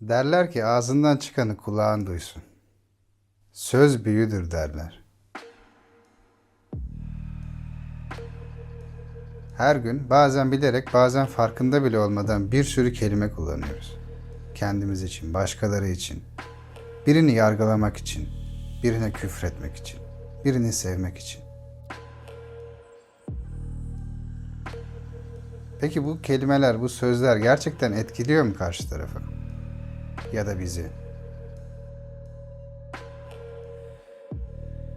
Derler ki ağzından çıkanı kulağın duysun. Söz büyüdür derler. Her gün bazen bilerek bazen farkında bile olmadan bir sürü kelime kullanıyoruz. Kendimiz için, başkaları için. Birini yargılamak için, birine küfretmek için, birini sevmek için. Peki bu kelimeler, bu sözler gerçekten etkiliyor mu karşı tarafı? Ya da bizi?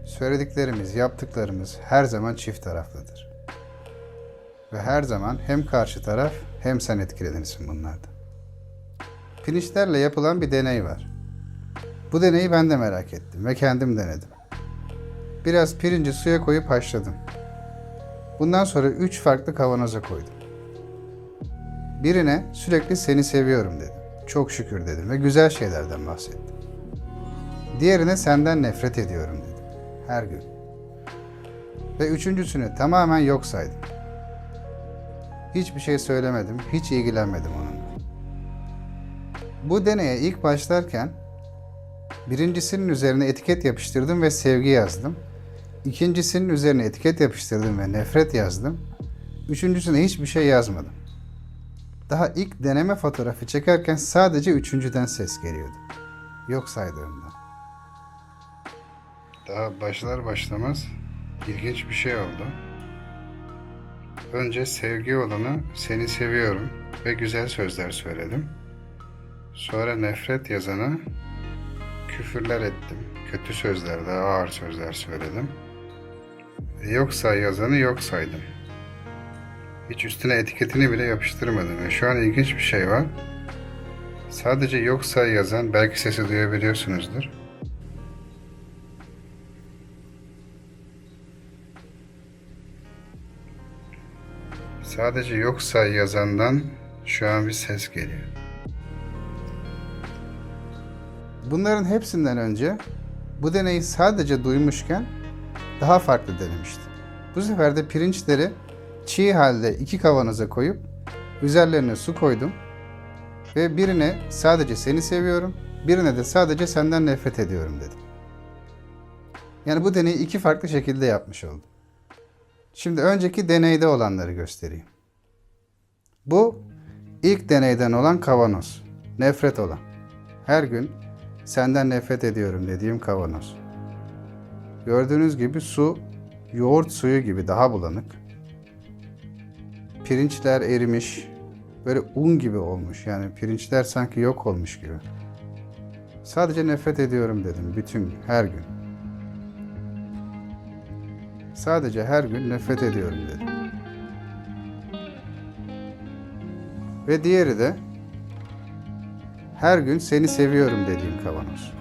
Söylediklerimiz, yaptıklarımız her zaman çift taraflıdır. Ve her zaman hem karşı taraf hem sen etkilenirsin bunlardan. Pirinçlerle yapılan bir deney var. Bu deneyi ben de merak ettim ve kendim denedim. Biraz pirinci suya koyup haşladım. Bundan sonra üç farklı kavanoza koydum. Birine sürekli seni seviyorum dedim. Çok şükür dedim ve güzel şeylerden bahsettim. Diğerine senden nefret ediyorum dedim. Her gün. Ve üçüncüsünü tamamen yok saydım. Hiçbir şey söylemedim, hiç ilgilenmedim onunla. Bu deneye ilk başlarken birincisinin üzerine etiket yapıştırdım ve sevgi yazdım. İkincisinin üzerine etiket yapıştırdım ve nefret yazdım. Üçüncüsüne hiçbir şey yazmadım. Daha ilk deneme fotoğrafı çekerken sadece üçüncüden ses geliyordu. Yok saydığımda. Daha başlar başlamaz ilginç bir şey oldu. Önce sevgi olanı seni seviyorum ve güzel sözler söyledim. Sonra nefret yazana küfürler ettim. Kötü sözler, daha ağır sözler söyledim. Yok say yazanı yok saydım. Hiç üstüne etiketini bile yapıştırmadım. Ve şu an ilginç bir şey var. Sadece yok say yazan, belki sesi duyabiliyorsunuzdur. Sadece yok say yazandan şu an bir ses geliyor. Bunların hepsinden önce bu deneyi sadece duymuşken daha farklı denemiştim. Bu sefer de pirinçleri çiğ halde iki kavanoza koyup üzerlerine su koydum ve birine sadece seni seviyorum, birine de sadece senden nefret ediyorum dedim. Yani bu deneyi iki farklı şekilde yapmış oldum. Şimdi önceki deneyde olanları göstereyim. Bu ilk deneyden olan kavanoz. Nefret olan. Her gün senden nefret ediyorum dediğim kavanoz. Gördüğünüz gibi su yoğurt suyu gibi daha bulanık. Pirinçler erimiş. Böyle un gibi olmuş. Yani pirinçler sanki yok olmuş gibi. Sadece nefret ediyorum dedim bütün her gün. Sadece her gün nefret ediyorum dedim. Ve diğeri de her gün seni seviyorum dediğim kavanoz.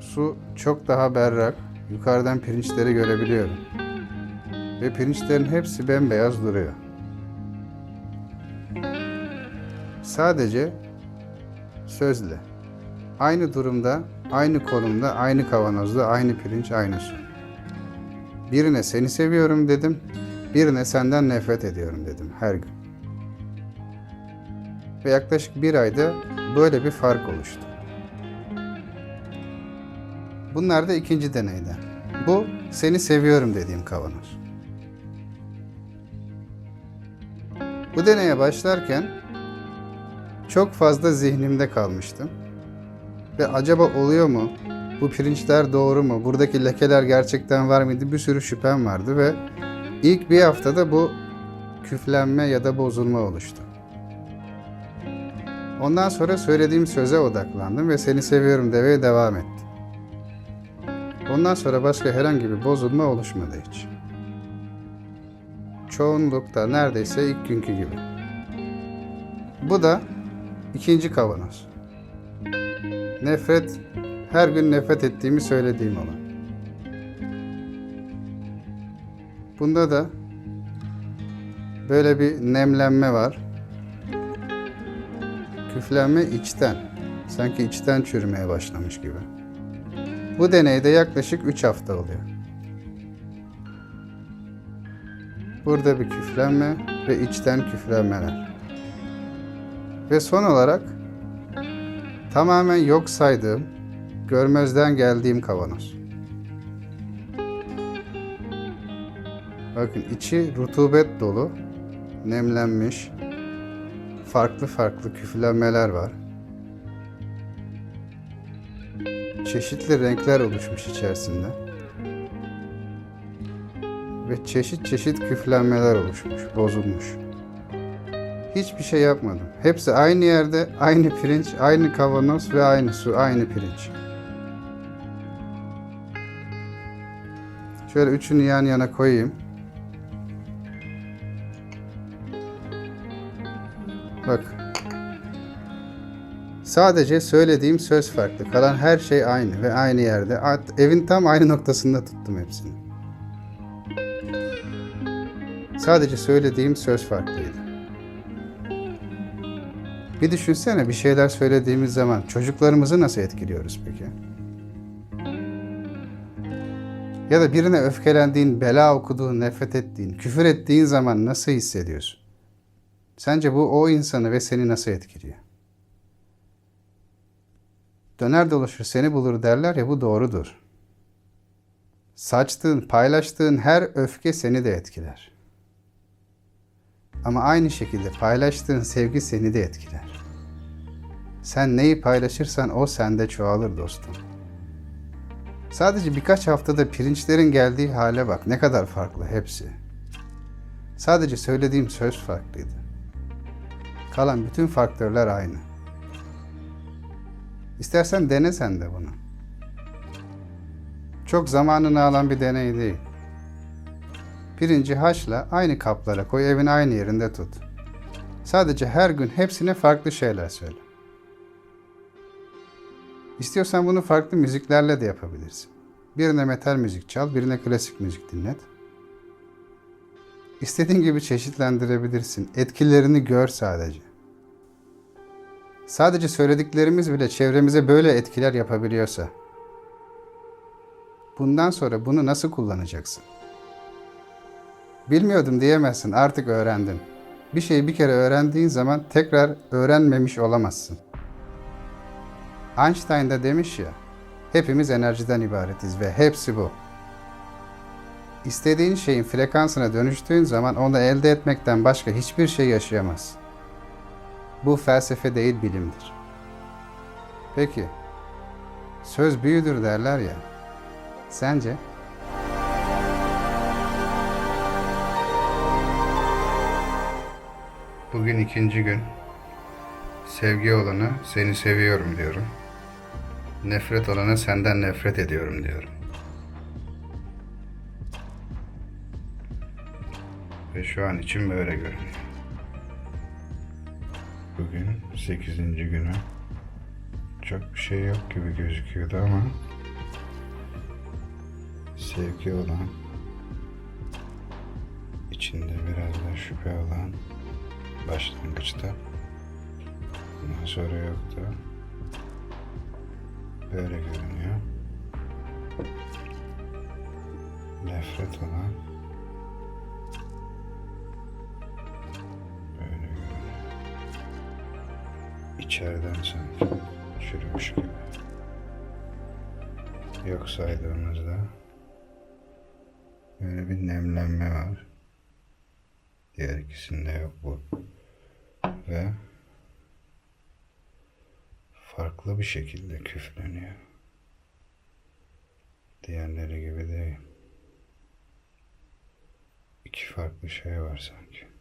Su çok daha berrak. Yukarıdan pirinçleri görebiliyorum. Ve pirinçlerin hepsi bembeyaz duruyor. Sadece sözle. Aynı durumda, aynı konumda, aynı kavanozda, aynı pirinç, aynı su. Birine seni seviyorum dedim, birine senden nefret ediyorum dedim her gün. Ve yaklaşık bir ayda böyle bir fark oluştu. Bunlar da ikinci deneyde. Bu seni seviyorum dediğim kavanoz. Bu deneye başlarken çok fazla zihnimde kalmıştım. Ve acaba oluyor mu? Bu pirinçler doğru mu? Buradaki lekeler gerçekten var mıydı? Bir sürü şüphem vardı ve ilk bir haftada bu küflenme ya da bozulma oluştu. Ondan sonra söylediğim söze odaklandım ve seni seviyorum demeye devam ettim. Ondan sonra başka herhangi bir bozulma oluşmadı hiç. Çoğunlukta neredeyse ilk günkü gibi. Bu da ikinci kavanoz. Nefret, her gün nefret ettiğimi söylediğim olan. Bunda da böyle bir nemlenme var. Küflenme içten. Sanki içten çürümeye başlamış gibi. Bu deneyde yaklaşık 3 hafta oluyor. Burada bir küflenme ve içten küflenmeler. Ve son olarak tamamen yok saydığım, görmezden geldiğim kavanoz. Bakın içi rutubet dolu, nemlenmiş, farklı farklı küflenmeler var. Çeşitli renkler oluşmuş içerisinde. Ve çeşit çeşit küflenmeler oluşmuş, bozulmuş. Hiçbir şey yapmadım. Hepsi aynı yerde, aynı pirinç, aynı kavanoz ve aynı su, aynı pirinç. Şöyle üçünü yan yana koyayım. Bak. Sadece söylediğim söz farklı. Kalan her şey aynı ve aynı yerde. Evin tam aynı noktasında tuttum hepsini. Sadece söylediğim söz farklıydı. Bir düşünsene bir şeyler söylediğimiz zaman çocuklarımızı nasıl etkiliyoruz peki? Ya da birine öfkelendiğin, bela okuduğun, nefret ettiğin, küfür ettiğin zaman nasıl hissediyorsun? Sence bu o insanı ve seni nasıl etkiliyor? Döner dolaşır seni bulur derler ya bu doğrudur. Saçtığın, paylaştığın her öfke seni de etkiler. Ama aynı şekilde paylaştığın sevgi seni de etkiler. Sen neyi paylaşırsan o sende çoğalır dostum. Sadece birkaç haftada pirinçlerin geldiği hale bak ne kadar farklı hepsi. Sadece söylediğim söz farklıydı. Kalan bütün faktörler aynı. İstersen dene sen de bunu. Çok zamanını alan bir deney değil. Pirinci haşla, aynı kaplara koy, evin aynı yerinde tut. Sadece her gün hepsine farklı şeyler söyle. İstiyorsan bunu farklı müziklerle de yapabilirsin. Birine metal müzik çal, birine klasik müzik dinlet. İstediğin gibi çeşitlendirebilirsin. Etkilerini gör sadece. Sadece söylediklerimiz bile çevremize böyle etkiler yapabiliyorsa, bundan sonra bunu nasıl kullanacaksın? Bilmiyordum diyemezsin, artık öğrendin. Bir şeyi bir kere öğrendiğin zaman tekrar öğrenmemiş olamazsın. Einstein da demiş ya, hepimiz enerjiden ibaretiz ve hepsi bu. İstediğin şeyin frekansına dönüştüğün zaman onu elde etmekten başka hiçbir şey yaşayamazsın. Bu felsefe değil bilimdir. Peki, söz büyüdür derler ya. Sence? Bugün ikinci gün. Sevgi olana seni seviyorum diyorum. Nefret olana senden nefret ediyorum diyorum. Ve şu an için böyle görünüyor. Bugün 8. günü. Çok bir şey yok gibi gözüküyordu ama sevgi olan içinde biraz da şüphe olan başlangıçta bundan sonra yoktu. Böyle görünüyor. Nefret olan böyle görünüyor. İçeriden sanki çürümüş gibi. Yok saydığımızda böyle bir nemlenme var. Diğer ikisinde yok bu. Ve farklı bir şekilde küfleniyor. Diğerleri gibi değil. İki farklı şey var sanki.